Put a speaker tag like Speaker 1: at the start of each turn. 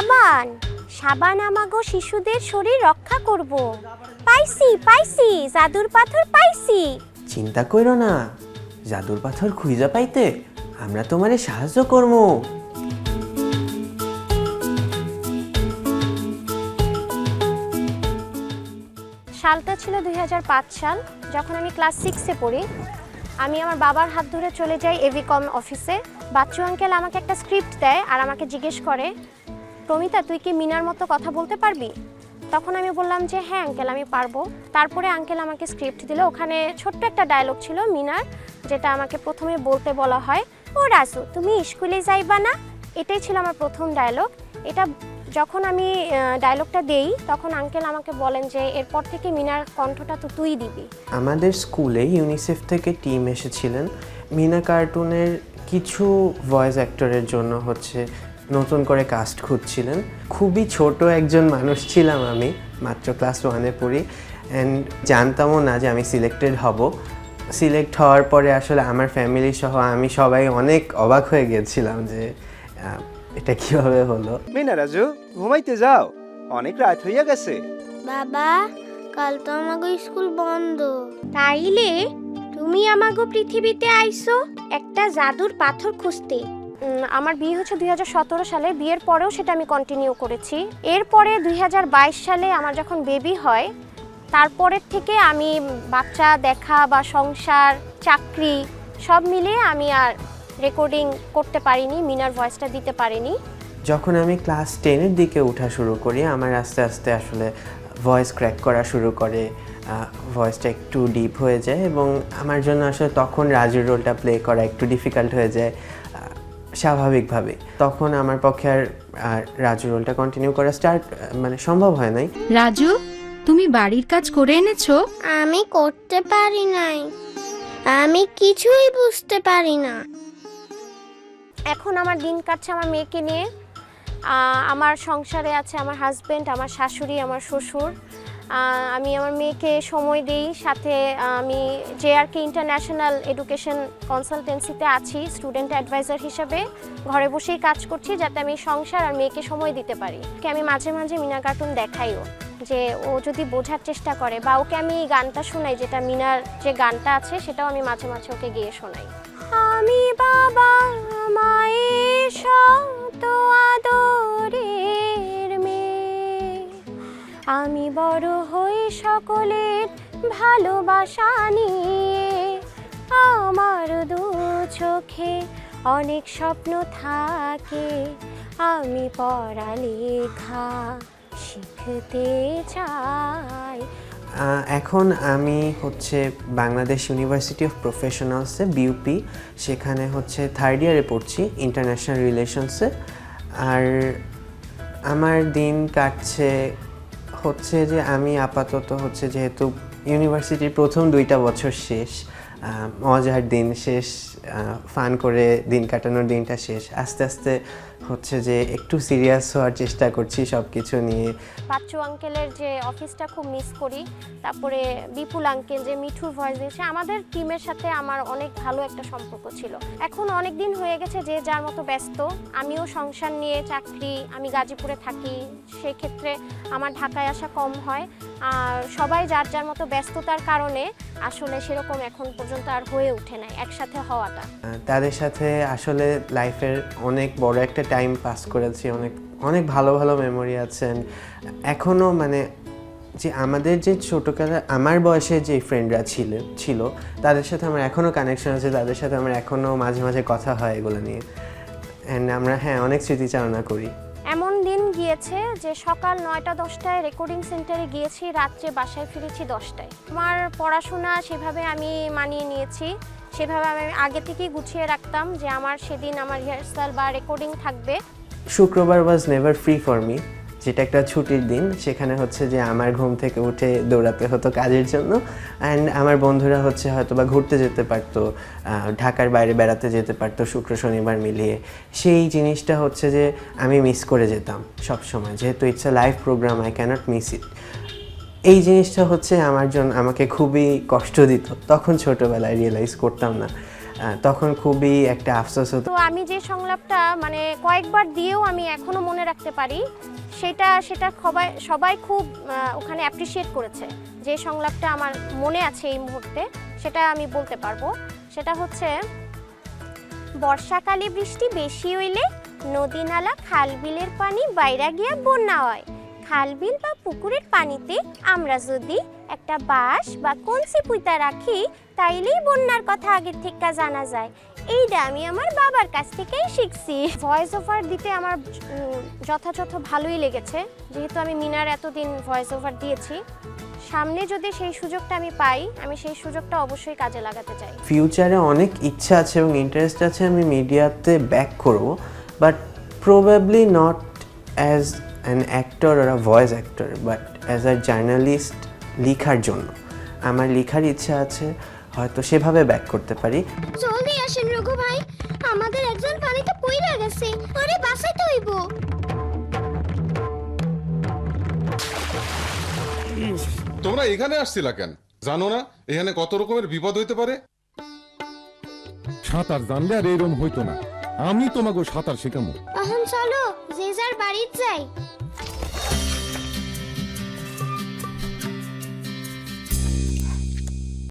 Speaker 1: সাবান। সাবান আমাগো শিশুদের শরীর রক্ষা করব। পাইছি পাইছি জাদুর পাথর পাইছি।
Speaker 2: চিন্তা করো না জাদুর পাথর খুঁজা পাইতে আমরা তোমারে সাহায্য করব।
Speaker 1: সালটা ছিল দুই হাজার পাঁচ সাল যখন আমি ক্লাস সিক্সে পড়ি। আমি আমার বাবার হাত ধরে চলে যাই এভিকম অফিসে বাচ্চু আঙ্কেল আমাকে একটা স্ক্রিপ্ট দেয় আর আমাকে জিজ্ঞেস করে প্রমিতা, তুই কি মিনার মতো কথা বলতে পারবি? তখন আমি বললাম যে হ্যাঁ আঙ্কেল আমি পারব। তারপরে আঙ্কেল আমাকে স্ক্রিপ্ট দিল। ওখানে ছোট্ট একটা ডায়লগ ছিল মিনার, যেটা আমাকে প্রথমে বলতে বলা হয়, ও রাজু, তুমি স্কুলে যাইবা না? এটাই ছিল আমার প্রথম ডায়লগ এটা যখন আমি ডায়লগটা দেই, তখন আঙ্কেল আমাকে বলেন যে, এরপর থেকে মিনার কণ্ঠটা তো তুই দিবি।
Speaker 2: আমাদের স্কুলে ইউনিসেফ থেকে টিম এসেছিলেন। মিনা কার্টুনের কিছু ভয়েস অ্যাক্টরের জন্য হচ্ছে নতুন করে কাস্ট খুঁজছিলেন। খুবই ছোট একজন মানুষ ছিলাম আমি মাত্র ক্লাস ওয়ানে পড়ি। অ্যান্ড জানতামও না যে আমি সিলেক্টেড হব। সিলেক্ট হওয়ার পরে আসলে আমার ফ্যামিলি সহ আমি সবাই অনেক অবাক হয়ে গেছিলাম যে এটা কীভাবে হলো।
Speaker 3: মিনা রাজু ঘুমাইতে যাও। অনেক রাত হইয়া গেছে।
Speaker 4: বাবা কাল তো আমাকে স্কুল বন্ধ।
Speaker 1: তাইলে তুমি আমাগো পৃথিবীতে আইছো একটা জাদুর পাথর খুঁজতে। আমার বিয়ে হচ্ছে দুই হাজার সতেরো সালে। বিয়ের পরেও সেটা আমি কন্টিনিউ করেছি। এরপরে দুই হাজার বাইশ সালে আমার যখন বেবি হয়, তারপরের থেকে আমি বাচ্চা দেখা বা সংসার, চাকরি সব মিলিয়ে আমি আর রেকর্ডিং করতে পারিনি, মিনার ভয়েসটা দিতে পারিনি।
Speaker 2: যখন আমি ক্লাস টেনের দিকে ওঠা শুরু করি, আমার আস্তে আস্তে আসলে ভয়েস ক্র্যাক করা শুরু করে ভয়েসটা একটু ডিপ হয়ে যায় এবং আমার জন্য আসলে তখন রাজুর রোলটা প্লে করা একটু ডিফিকাল্ট হয়ে যায়। স্বাভাবিকভাবে। তখন আমার পক্ষে আর আর রাজু রোলটা কন্টিনিউ করা স্টার্ট মানে সম্ভব হয় নাই।
Speaker 5: রাজু তুমি বাড়ির কাজ করে এনেছো?
Speaker 4: আমি করতে পারি নাই। আমি কিছুই বুঝতে পারি না।
Speaker 1: এখন আমার দিন কাটছে আমার মেয়েকে নিয়ে। আহ, আমার সংসারে আছে আমার হাজবেন্ড আমার শাশুড়ি আমার শ্বশুর। আমি আমার মেয়েকে সময় দিই, সাথে আমি J R K international education কনসালটেন্সিতে আছি স্টুডেন্ট অ্যাডভাইজার হিসেবে। ঘরে বসেই কাজ করছি যাতে আমি সংসার আর মেয়েকে সময় দিতে পারি। আমি মাঝে মাঝে মিনা কার্টুন দেখাইও, যে ও যদি বোঝার চেষ্টা করে বা ওকে আমি গানটা শোনাই, যেটা মিনার যে গানটা আছে, সেটাও আমি মাঝে মাঝে ওকে গিয়ে শোনাই। আমি বাবা মায়ের শত আদরের মেয়ে আমি বড় হই সকলের ভালোবাসা নিয়ে। আমার দু চোখে অনেক স্বপ্ন থাকে। আমি পড়ালেখা শিখতে চাই।
Speaker 2: এখন আমি হচ্ছে বাংলাদেশ ইউনিভার্সিটি অফ প্রফেশনালসে বিউপি সেখানে হচ্ছে থার্ড ইয়ারে পড়ছি ইন্টারন্যাশনাল রিলেশনসে আর আমার দিন কাটছে হচ্ছে যে আমি আপাতত হচ্ছে যেহেতু ইউনিভার্সিটির প্রথম দুইটা বছর শেষ মজার দিন শেষ ফান করে দিন কাটানোর দিনটা শেষ। আস্তে আস্তে হচ্ছে যে একটু সিরিয়াস হওয়ার চেষ্টা করছি সব কিছু নিয়ে।
Speaker 1: বাচ্চু আঙ্কেলের যে অফিসটা খুব মিস করি, তারপরে বিপুল আঙ্কেল, যে মিঠুর ভয়েস দিয়েছে, আমাদের টিমের সাথে আমার অনেক ভালো একটা সম্পর্ক ছিল। এখন অনেক দিন হয়ে গেছে যে যার মতো ব্যস্ত, আমিও সংসার নিয়ে চাকরি, আমি গাজীপুরে থাকি, সেক্ষেত্রে আমার ঢাকায় আসা কম হয়। আর সবাই যার যার মতো ব্যস্ততার কারণে আসলে সেরকম এখন পর্যন্ত আর হয়ে ওঠে নাই, একসাথে হওয়াটা।
Speaker 2: তাদের সাথে আসলে লাইফের অনেক বড় একটা টাইম পাস করেছি, অনেক অনেক ভালো ভালো মেমোরি আছেন এখনও মানে যে আমাদের যে ছোটোকালে, আমার বয়সে যে ফ্রেন্ডরা ছিল ছিল, তাদের সাথে আমার এখনও কানেকশন আছে, তাদের সাথে আমার এখনও মাঝে মাঝে কথা হয় এগুলো নিয়ে। অ্যান্ড আমরা হ্যাঁ অনেক স্মৃতিচারণা করি।
Speaker 1: এমন দিন গিয়েছে যে সকাল নয়টা, দশটায় রেকর্ডিং সেন্টারে গিয়েছি, রাত্রে বাসায় ফিরেছি দশটায়। আমার পড়াশোনা সেভাবে আমি মানিয়ে নিয়েছি। সেভাবে আমি আগে থেকেই গুছিয়ে রাখতাম যে আমার সেদিন আমার রিহার্সাল বা রেকর্ডিং থাকবে।
Speaker 2: শুক্রবার was never free for me যেটা একটা ছুটির দিন, সেখানে হচ্ছে যে আমার ঘুম থেকে উঠে দৌড়াতে হতো কাজের জন্য অ্যান্ড আমার বন্ধুরা হচ্ছে হয়তো বা ঘুরতে যেতে পারতো ঢাকার বাইরে বেড়াতে যেতে পারতো শুক্র, শনিবার মিলিয়ে। সেই জিনিসটা হচ্ছে যে আমি মিস করে যেতাম সব সময় যেহেতু it's a live program I can't miss it এই জিনিসটা হচ্ছে আমার জন্য আমাকে খুবই কষ্ট দিত, তখন ছোটোবেলায় রিয়েলাইজ করতাম না। তখন খুবই একটা আফসোস হতো।
Speaker 1: আমি যে সংলাপটা মানে কয়েকবার দিয়েও আমি এখনও মনে রাখতে পারি সেটা সেটা সবাই সবাই খুব ওখানে অ্যাপ্রিসিয়েট করেছে। যে সংলাপটা আমার মনে আছে এই মুহূর্তে, সেটা আমি বলতে পারব। সেটা হচ্ছে, বর্ষাকালে বৃষ্টি বেশি হইলে নদী নালা খাল বিলের পানি বাইরা গিয়া বন্যা হয়। খাল বিল বা পুকুরের পানিতে আমরা যদি একটা বাঁশ বা কলসি পুঁতা রাখি, তাইলেই বন্যার কথা আগের থেকে জানা যায়। এইটা আমি আমার বাবার কাছ থেকেই শিখছি। ভয়েস ওভার দিতে আমার যথাযথ ভালোই লেগেছে। যেহেতু আমি মিনার এতদিন ভয়েস ওভার দিয়েছি। সামনে যদি সেই সুযোগটা আমি পাই আমি সেই সুযোগটা অবশ্যই কাজে লাগাতে চাই।
Speaker 2: ফিউচারে অনেক ইচ্ছা আছে এবং ইন্টারেস্ট আছে আমি মিডিয়াতে ব্যাক করব। But probably not as an actor R a voice actor but as a journalist লেখার জন্য। আমার লেখার ইচ্ছা আছে হয়তো সেভাবে ব্যাক করতে পারি।
Speaker 4: আসেন রঘু ভাই। আমাদের একজন পানিতে পইরা গেছে। আরে বাঁচাইতে হইব।
Speaker 6: তোমরা এখানে আসছিলা কেন? জানো না এখানে কত রকমের বিপদ হইতে পারে?
Speaker 7: সাঁতার জানলে আর এরম হইতো না। আমি তোমাকে সাঁতার শেখামো।
Speaker 4: এখন চলো যে যার বাড়ির যাই